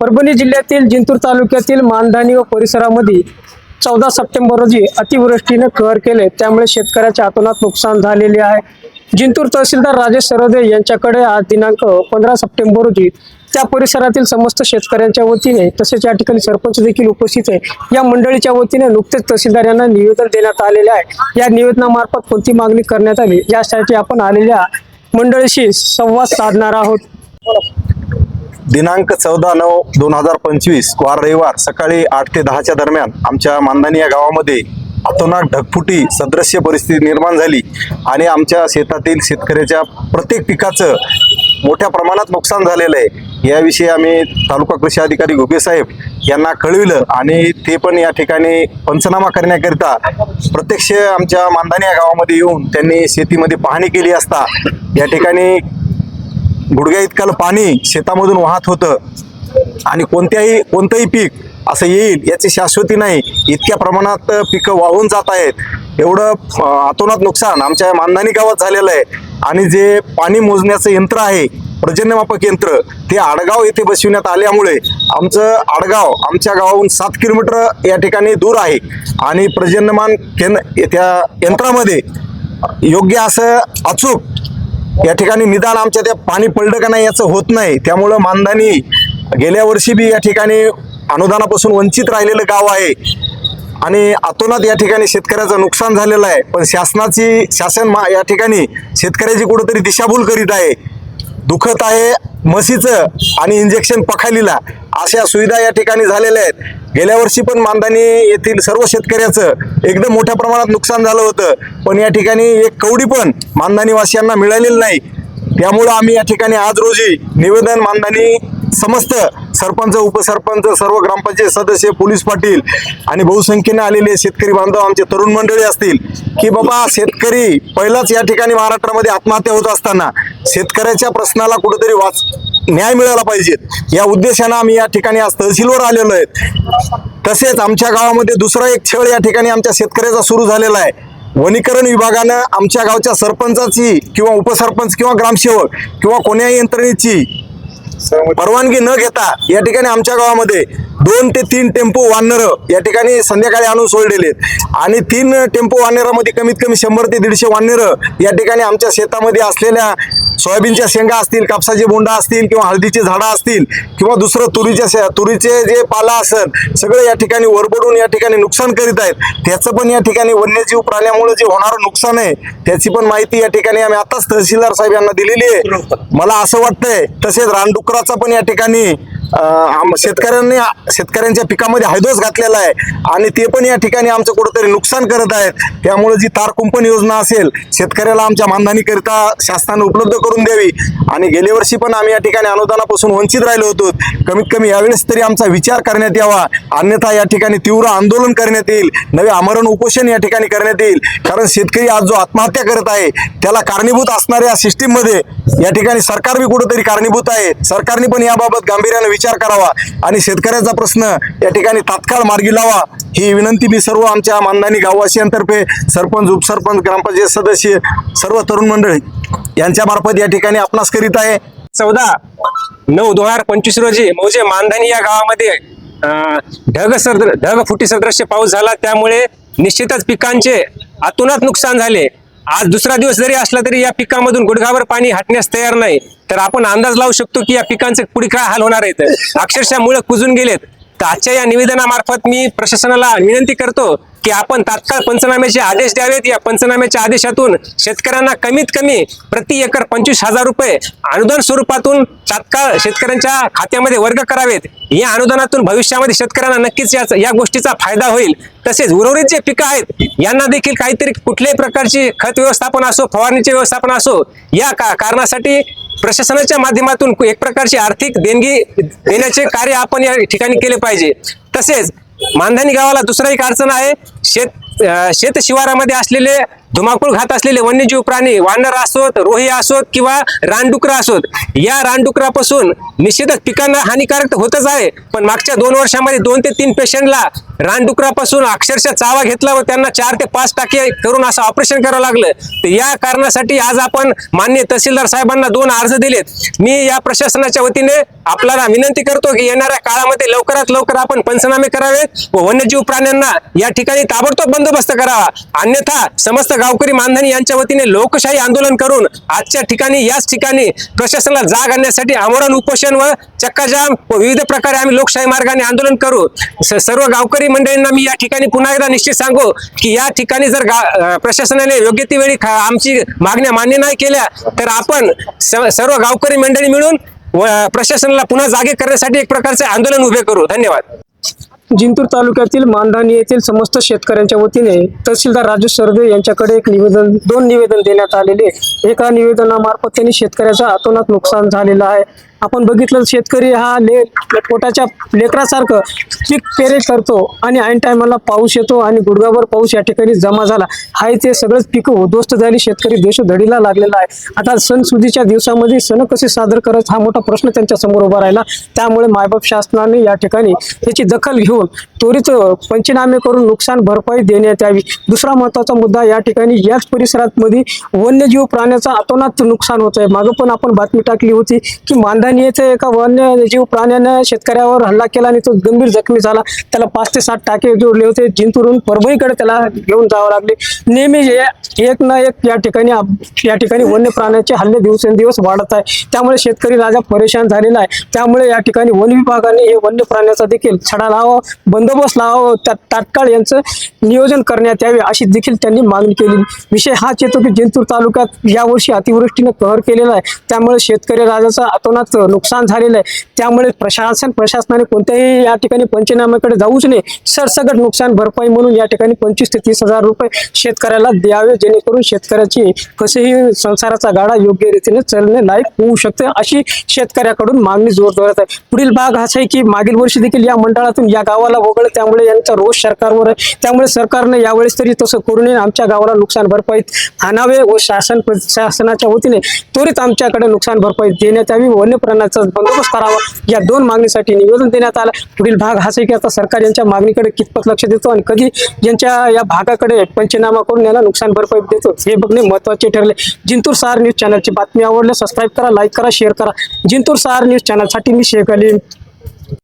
परभणी जिल्ह्यातील जिंतूर तालुक्यातील मानधानी व परिसरामध्ये चौदा सप्टेंबर रोजी अतिवृष्टीने कहर केले. त्यामुळे शेतकऱ्याच्या हातोनात नुकसान झालेले आहे. जिंतूर तहसीलदार राजेश सरोदे यांच्याकडे आज दिनांक पंधरा सप्टेंबर रोजी त्या परिसरातील समस्त शेतकऱ्यांच्या वतीने तसेच या ठिकाणी सरपंच देखील उपस्थित आहे. या मंडळीच्या वतीने नुकतेच तहसीलदार यांना निवेदन देण्यात आलेले आहे. या निवेदनामार्फत कोणती मागणी करण्यात आली? यासाठी आपण आलेल्या मंडळीशी संवाद साधणार आहोत. दिनांक चौदा नऊ दोन हजार पंचवीस वार रविवार सकाळी आठ ते दहाच्या दरम्यान आमच्या मानधानी या गावामध्ये अतोनाक ढगफुटी सदृश्य परिस्थिती निर्माण झाली आणि आमच्या शेतातील शेतकऱ्याच्या प्रत्येक पिकाचं मोठ्या प्रमाणात नुकसान झालेलं आहे. याविषयी आम्ही तालुका कृषी अधिकारी घुगे साहेब यांना कळविलं आणि ते पण या ठिकाणी पंचनामा करण्याकरिता प्रत्यक्ष आमच्या मानधानी या गावामध्ये येऊन त्यांनी शेतीमध्ये पाहणी केली असता या ठिकाणी गुडघ्या इतकाल पाणी शेतामधून वाहत होतं. आणि कोणत्याही कोणतंही पीक असं येईल याची शाश्वती नाही. इतक्या प्रमाणात पिकं वाहून जात आहेत. एवढं आतोनात अतोनात नुकसान आमच्या मानधानी गावात झालेलं आहे. आणि जे पाणी मोजण्याचं यंत्र आहे पर्जन्यमापक यंत्र ते आडगाव येथे बसविण्यात आल्यामुळे आमचं आडगाव आमच्या गावाहून सात किलोमीटर या ठिकाणी दूर आहे. आणि पर्जन्यमान केंद्र त्या यंत्रामध्ये योग्य असं अचूक या ठिकाणी निदान आमच्या त्या पाणी पडलं का नाही याचं होत नाही. त्यामुळं मानधानी गेल्या वर्षी बी या ठिकाणी अनुदानापासून वंचित राहिलेलं गाव आहे. आणि अतोनात या ठिकाणी शेतकऱ्याचं नुकसान झालेलं आहे. पण शासनाची शासन मा- या ठिकाणी शेतकऱ्याची कुठंतरी दिशाभूल करीत आहे. दुखत आहे म्हशीचं आणि इंजेक्शन पखालीला. अशा सुविधा या ठिकाणी झालेल्या आहेत. गेल्या वर्षी पण मानधानी येथील सर्व शेतकऱ्याचं एकदम मोठ्या प्रमाणात नुकसान झालं होतं. पण या ठिकाणी एक कवडी पण मानधानीवासियांना मिळालेली नाही. त्यामुळं आम्ही या ठिकाणी आज रोजी निवेदन मानधानी समस्त सरपंच उपसरपंच सर्व ग्रामपंचायत सदस्य पोलीस पाटील आणि बहुसंख्येने आलेले शेतकरी बांधव आमचे तरुण मंडळी असतील की बाबा शेतकरी पहिलाच या ठिकाणी महाराष्ट्रामध्ये आत्महत्या होत असताना शेतकऱ्याच्या प्रश्नाला कुठेतरी वाच न्याय मिळाला पाहिजेत या उद्देशानं आम्ही या ठिकाणी आज तहसीलवर आलेलो आहेत. तसेच आमच्या गावामध्ये दुसरा एक छळ या ठिकाणी आमच्या शेतकऱ्याचा सुरू झालेला आहे. वनीकरण विभागानं आमच्या गावच्या सरपंचाची किंवा उपसरपंच किंवा ग्रामसेवक किंवा कोण्याही यंत्रणेची परवानगी न घेता या ठिकाणी आमच्या गावामध्ये दोन ते तीन टेम्पो वानरं या ठिकाणी संध्याकाळी आणून सोडलेले आणि तीन टेम्पो वानरामध्ये कमीत कमी शंभर ते दीडशे वानरं या ठिकाणी आमच्या शेतामध्ये असलेल्या सोयाबीनच्या शेंगा असतील कापसाचे बोंडा असतील किंवा हळदीचे झाडं असतील किंवा दुसरं तुरीच्या तुरीचे जे पाला असेल सगळं या ठिकाणी वरबडून या ठिकाणी नुकसान करीत आहेत. त्याचं पण या ठिकाणी वन्यजीव प्राण्यामुळे जे होणारं नुकसान आहे त्याची पण माहिती या ठिकाणी आम्ही आताच तहसीलदार साहेब यांना दिलेली आहे. मला असं वाटतंय तसेच रानडुकराचा पण या ठिकाणी शेतकऱ्यांनी शेतकऱ्यांच्या पिकामध्ये हैदोस घातलेला आहे आणि ते पण या ठिकाणी आमचं कुठंतरी नुकसान करत आहेत. त्यामुळे जी तार कुंपण योजना असेल शेतकऱ्याला आमच्या मानधनीकरिता शासनाने उपलब्ध करून द्यावी. आणि गेल्या वर्षी पण आम्ही या ठिकाणी अनुदानापासून वंचित राहिलो होतो. कमीत कमी यावेळेस तरी आमचा विचार करण्यात यावा. अन्यथा या ठिकाणी तीव्र आंदोलन करण्यात येईल. नवे आमरण उपोषण या ठिकाणी करण्यात येईल. कारण शेतकरी आज जो आत्महत्या करत आहे त्याला कारणीभूत असणाऱ्या सिस्टीममध्ये या ठिकाणी सरकार बी कुठंतरी कारणीभूत आहे. सरकारने पण याबाबत गांभीर्याने विचार करावा आणि शेतकऱ्याचा प्रश्न या ठिकाणी तात्काळ मार्गी लावा. ही विनंती मी सर्व आमच्या मानधानी गाववासियांतर्फे सरपंच उपसरपंच ग्रामपंचायत सदस्य सर्व तरुण मंडळी यांच्या मार्फत या ठिकाणी आपणास करीत आहे. चौदा नऊ दोन हजार पंचवीस रोजी मौजे मानधानी या गावामध्ये ढग सदृ ढग फुटी सदृश्य पाऊस झाला. त्यामुळे निश्चितच पिकांचे आतूनच नुकसान झाले. आज दुसरा दिवस जरी असला तरी या पिकांमधून गुडघावर पाणी हटण्यास तयार नाही. तर आपण अंदाज लावू शकतो की या पिकांचे पुढे काय हाल होणार आहेत. अक्षरशः मुळे कुजून गेलेत. आजच्या या निवेदनामार्फत मी प्रशासनाला विनंती करतो की आपण तात्काळ पंचनाम्याचे आदेश द्यावेत. या पंचनाम्याच्या आदेशातून शेतकऱ्यांना कमीत कमी प्रति एकर पंचवीस हजार रुपये अनुदान स्वरूपातून तात्काळ शेतकऱ्यांच्या खात्यामध्ये वर्ग करावेत. या अनुदानातून भविष्यामध्ये शेतकऱ्यांना नक्कीच याच या गोष्टीचा फायदा होईल. तसेच उर्वरित जे पिकं आहेत यांना देखील काहीतरी कुठल्याही प्रकारची खत व्यवस्थापन असो फवारणीचे व्यवस्थापन असो या का कारणासाठी प्रशासनाच्या माध्यमातून एक प्रकारची आर्थिक देणगी देण्याचे कार्य आपण या ठिकाणी केले पाहिजे. तसेच मानधानी गावाला दुसरा एक अडचण आहे शेत शेत शिवारामध्ये असलेले धुमाकूळ घात असलेले वन्यजीव प्राणी वानर असोत रोही असोत किंवा रानडुकर असोत या रानडुकरापासून निश्चितच पिकांना हानिकारक तर होतच आहे. पण मागच्या दोन वर्षामध्ये दोन ते तीन पेशंटला रानडुकरापासून अक्षरशः चावा घेतला व त्यांना चार ते पाच टाके करून असं ऑपरेशन करावं लागलं. तर या कारणासाठी आज आपण मान्य तहसीलदार साहेबांना दोन अर्ज दिलेत. मी या प्रशासनाच्या वतीने आपल्याला विनंती करतो की येणाऱ्या काळामध्ये लवकरात लवकर आपण पंचनामे करावेत व वन्यजीव प्राण्यांना या ठिकाणी ताबडतोब बंद बंदोबस्त करावा अन्यथा समस्त गावकरी मानधनी यांच्या वतीने लोकशाही आंदोलन करून आजच्या ठिकाणी याच ठिकाणी प्रशासनाला जाग आणण्यासाठी आमरण उपोषण व चक्काजाम व विविध प्रकारे आम्ही लोकशाही मार्गाने आंदोलन करू. सर्व गावकरी मंडळींना मी या ठिकाणी पुन्हा एकदा निश्चित सांगू की या ठिकाणी जर प्रशासनाने योग्य ती वेळी आमची मागण्या मान्य नाही केल्या तर आपण सर्व गावकरी मंडळी मिळून व प्रशासनाला पुन्हा जागे करण्यासाठी एक प्रकारचे आंदोलन उभे करू. धन्यवाद. जिंतूर तालुक्यातील मानधानी येथील समस्त शेतकऱ्यांच्या वतीने तहसीलदार राजू सरदे यांच्याकडे एक निवेदन दोन निवेदन देण्यात आलेले एका निवेदनामार्फत त्यांनी शेतकऱ्याचा अतोनात नुकसान झालेलं आहे. आपण बघितलं शेतकरी हा ले पोटाच्या लेकरासारखं पीक पेरे करतो आणि ऐन टायमाला पाऊस येतो आणि गुडगावर पाऊस या ठिकाणी जमा झाला. हाय ते सगळंच पिकं उद्ध्वस्त झाली. शेतकरी देशोधडीला लागलेला आहे. आता सणसुदीच्या दिवसामध्ये सण कसे सादर करत हा मोठा प्रश्न त्यांच्यासमोर उभा राहिला. त्यामुळे मायबाप शासनाने या ठिकाणी त्याची दखल घेऊन त्वरित पंचनामे करून नुकसान भरपाई देण्यात यावी. दुसरा महत्त्वाचा मुद्दा या ठिकाणी याच परिसरात मध्ये वन्यजीव प्राण्याचा अतोनात नुकसान होत आहे मागं पण आपण बातमी टाकली होती की मांधानी येथे एका वन्य जीव प्राण्यानं शेतकऱ्यावर हल्ला केला आणि तो गंभीर जखमी झाला. त्याला पाच ते सात टाके जोडले होते. जिंतूरून परभणीकडे त्याला घेऊन जावं लागले. नेहमी एक ना एक या ठिकाणी आप- या ठिकाणी वन्य प्राण्याचे हल्ले दिवसेंदिवस वाढत आहे. त्यामुळे शेतकरी राजा परेशान झालेला आहे. त्यामुळे या ठिकाणी वन विभागाने हे वन्य प्राण्याचा देखील छडा लावा बंदोबस्त लावा त्यात तात्काळ यांचं नियोजन करण्यात यावे अशी देखील त्यांनी मागणी केली. विषय हाच येतो की जिंतूर तालुक्यात यावर्षी अतिवृष्टीनं कहर केलेला आहे. त्यामुळे शेतकरी राजाचा अतोनात नुकसान झालेलं आहे. त्यामुळे प्रशासन प्रशासनाने कोणत्याही या ठिकाणी पंचनाम्याकडे जाऊच नये. सरसगट नुकसान भरपाई म्हणून या ठिकाणी पंचवीस ते तीस हजार रुपये शेतकऱ्याला द्यावे जेणेकरून शेतकऱ्याची कसेही संसाराचा गाडा योग्य रीतीने चालणे लायक होऊ शकते अशी शेतकऱ्याकडून मागणी जोर धरत आहे. पुढील भाग असा आहे की मागील वर्षी देखील या मंडळातून या गावाला वगळलं त्यामुळे यांचा रोष सरकारवर आहे. त्यामुळे सरकारने यावेळेस तरी तसं करू नये. आमच्या गावाला नुकसान भरपाई आणावे व शासन शासनाच्या वतीने त्वरित आमच्याकडे नुकसान भरपाई देण्यात यावी वन्य प्रकरणाचा बंदोबस्त करावा. या दोन मागणीसाठी निवेदन देण्यात आलं. पुढील भाग हा आहे आता सरकार यांच्या मागणीकडे कितपत लक्ष देतो आणि कधी यांच्या या भागाकडे पंचनामा करून याला नुकसान भरपाई देतो हे बघणे महत्त्वाचे ठरले. जिंतूर सहार न्यूज चॅनलची बातमी आवडल्या सबस्क्राईब करा लाईक करा शेअर करा. जिंतूर सहार न्यूज चॅनलसाठी मी शेख अली.